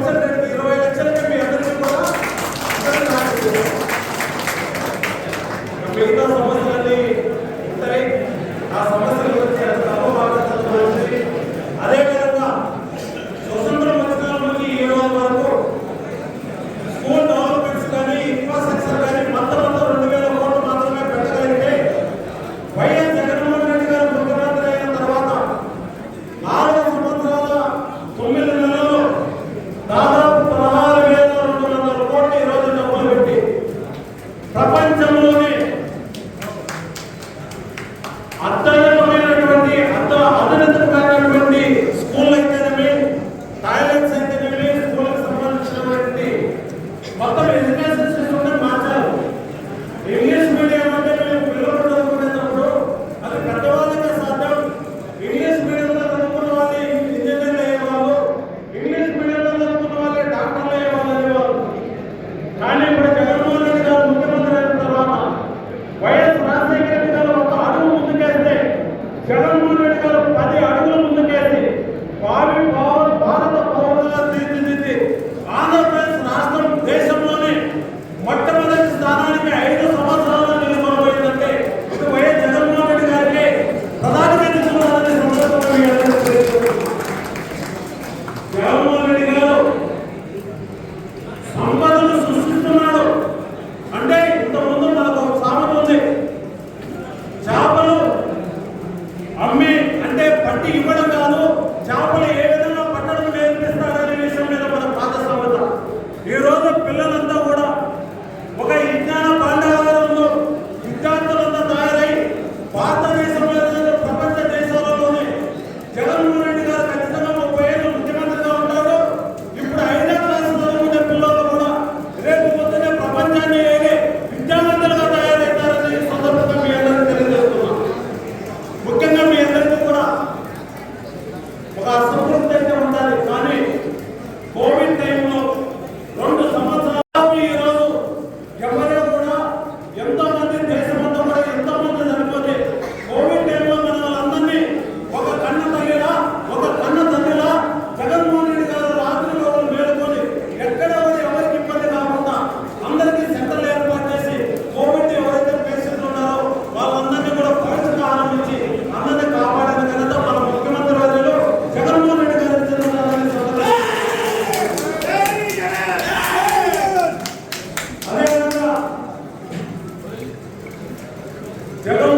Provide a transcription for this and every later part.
경찰들 పిల్లలంతా Yeah.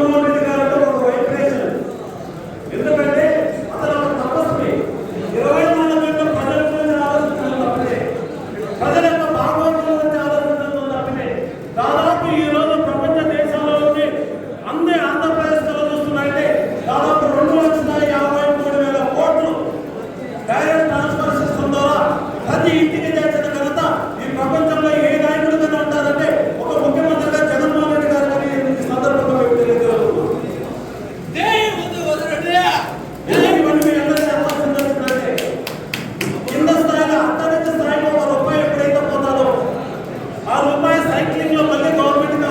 Cycling లో ಬಂದಿ ಗೌರ್ಮೆಂಟ್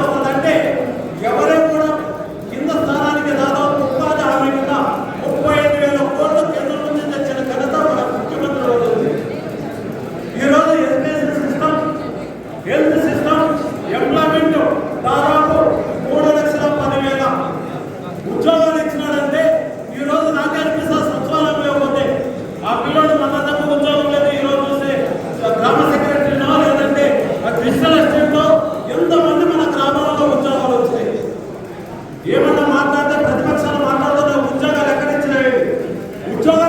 ఏమన్నా మాట్లాడితే ప్రతిపక్షాలు మాట్లాడుతున్న ఉద్యోగాలు ఎక్కడిచ్చినాయి ఉద్యోగం